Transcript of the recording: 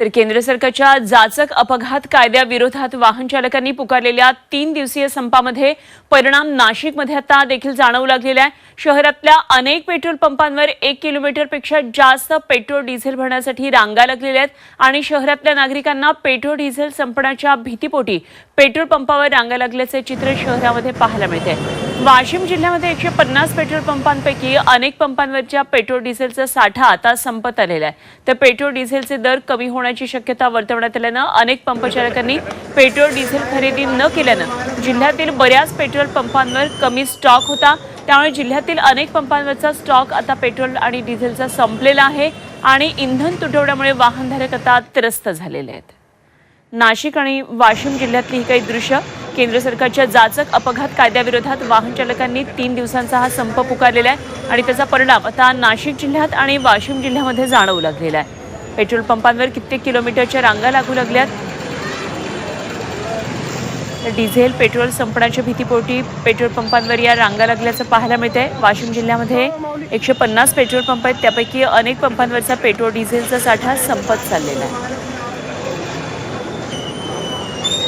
तर केंद्र सरकारच्या जाचक अपघात कायद्याविरोधात वाहन चालकांनी पुकारलेल्या तीन दिवसीय संपामध्ये परिणाम नाशिकमध्ये आता देखील जाणवू लागलेला आहे. शहरातल्या अनेक पेट्रोल पंपांवर एक किलोमीटरपेक्षा जास्त पेट्रोल डिझेल भरण्यासाठी रांगा लागलेल्या आहेत आणि शहरातल्या नागरिकांना पेट्रोल डिझेल संपण्याच्या भीतीपोटी पेट्रोल पंपावर रांगा लागल्याचे चित्र शहरामध्ये पाहायला मिळते. वाशिम जिल्ह्यामध्ये एकशे पन्नास पेट्रोल पंपांपैकी अनेक पंपांवरच्या पेट्रोल डिझेलचा साठा आता संपत आलेला आहे. तर पेट्रोल डिझेलचे दर कमी होण्याची शक्यता वर्तवण्यात आल्यानं अनेक पंपचालकांनी पेट्रोल डिझेल खरेदी न केल्यानं जिल्ह्यातील बऱ्याच पेट्रोल पंपांवर कमी स्टॉक होता. त्यामुळे जिल्ह्यातील अनेक पंपांवरचा स्टॉक आता पेट्रोल आणि डिझेलचा संपलेला आहे आणि इंधन तुटवड्यामुळे वाहनधारक आता त्रस्त झालेले आहेत. नाशिक आणि वाशिम जिल्ह्यातली ही काही दृश्य केंद्र सरकारच्या जाचक अपघात कायद्याविरोधात वाहन चालकांनी तीन दिवसांचा हा संप पुकारलेला आहे आणि त्याचा परिणाम आता नाशिक जिल्ह्यात आणि वाशिम जिल्ह्यामध्ये जाणवू लागलेला आहे. पेट्रोल पंपांवर कित्येक किलोमीटरच्या रांगा लागू लागल्यात. डिझेल पेट्रोल संपण्याच्या भीतीपोटी पेट्रोल पंपांवर या रांगा लागल्याचं पाहायला मिळतंय. वाशिम जिल्ह्यामध्ये एकशे पन्नास पेट्रोल पंप आहेत. त्यापैकी अनेक पंपांवरचा पेट्रोल डिझेलचा साठा संपत चाललेला आहे.